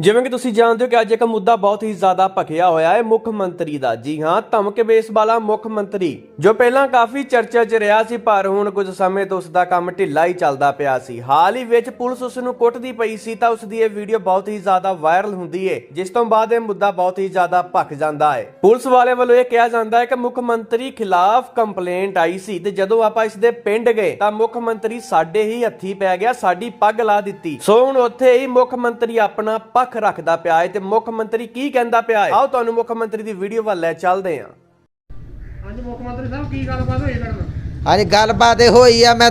ਜਿਵੇਂ ਕਿ ਤੁਸੀਂ ਜਾਣਦੇ ਹੋ ਕਿ ਅੱਜ ਇੱਕ ਮੁੱਦਾ ਬਹੁਤ ਹੀ ਜ਼ਿਆਦਾ ਭਖਿਆ ਹੋਇਆ ਹੈ ਮੁੱਖ ਮੰਤਰੀ ਦਾ। ਜੀ ਹਾਂ, ਧਮਕ ਵਾਲਾ ਮੁੱਖ ਮੰਤਰੀ, ਜੋ ਪਹਿਲਾਂ ਕਾਫੀ ਚਰਚਾ 'ਚ ਰਿਹਾ ਸੀ, ਪਰ ਹੁਣ ਕੁਝ ਸਮੇਂ ਤੋਂ ਉਸ ਦਾ ਕੰਮ ਢਿੱਲਾ ਹੀ ਚੱਲਦਾ ਪਿਆ ਸੀ। ਹਾਲ ਹੀ ਵਿੱਚ ਪੁਲਿਸ ਉਸ ਨੂੰ ਕੁੱਟਦੀ ਪਈ ਸੀ, ਤਾਂ ਉਸ ਦੀ ਇਹ ਵੀਡੀਓ ਬਹੁਤ ਹੀ ਜ਼ਿਆਦਾ ਵਾਇਰਲ ਹੁੰਦੀ ਹੈ ਜਿਸ ਤੋਂ ਬਾਅਦ ਇਹ ਮੁੱਦਾ ਬਹੁਤ ਹੀ ਜ਼ਿਆਦਾ ਭਖ ਜਾਂਦਾ ਹੈ ਪੁਲਿਸ ਵਾਲੇ ਵੱਲੋਂ ਇਹ ਕਿਹਾ ਜਾਂਦਾ ਹੈ ਕਿ ਮੁੱਖ ਮੰਤਰੀ ਖਿਲਾਫ ਕੰਪਲੇਂਟ ਆਈ ਸੀ ਤੇ ਜਦੋਂ ਆਪਾਂ ਇਸ ਦੇ ਪਿੰਡ ਗਏ, ਤਾਂ ਮੁੱਖ ਮੰਤਰੀ ਸਾਡੇ ਹੀ ਹੱਥੀ ਪੈ ਗਿਆ, ਸਾਡੀ ਪੱਗ ਲਾ ਦਿੱਤੀ। ਸੋ ਹੁਣ ਉੱਥੇ ਹੀ ਮੁੱਖ ਮੰਤਰੀ ਆਪਣਾ ਪੱਖ ਰੱਖਦਾ ਪਿਆ ਹੈ ਤੇ ਮੁੱਖ ਮੰਤਰੀ ਕੀ ਕਹਿੰਦਾ ਪਿਆ ਹੈ ਆਓ ਤੁਹਾਨੂੰ ਮੁੱਖ ਮੰਤਰੀ ਦੀ ਵੀਡੀਓ ਵੱਲ ਲੈ ਚੱਲਦੇ ਹਾਂ ਹਾਂਜੀ ਮੁੱਖ ਮੰਤਰੀ ਸਾਹਿਬ ਕੀ ਗੱਲਬਾਤ ਹੋਈ ਤੁਹਾਡੇ ਨਾਲ? ਹਾਂਜੀ ਗੱਲਬਾਤ ਇਹ ਹੋਈ ਆ ਮੈਂ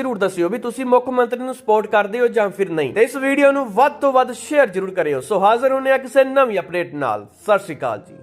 ਜਰੂਰ ਦੱਸਿਓ ਵੀ ਤੁਸੀਂ ਮੁੱਖ ਮੰਤਰੀ ਨੂੰ ਸਪੋਰਟ ਕਰਦੇ ਹੋ ਜਾਂ ਫਿਰ ਨਹੀਂ। ਤੇ ਇਸ ਵੀਡੀਓ ਨੂੰ ਵੱਧ ਤੋਂ ਵੱਧ ਸ਼ੇਅਰ ਜਰੂਰ ਕਰਿਓ। ਸੋ ਹਾਜ਼ਰ ਹੁੰਨੇ ਆ ਕਿਸੇ ਨਵੀਂ ਅਪਡੇਟ ਨਾਲ। ਸਤਿ ਸ਼੍ਰੀ ਅਕਾਲ ਜੀ।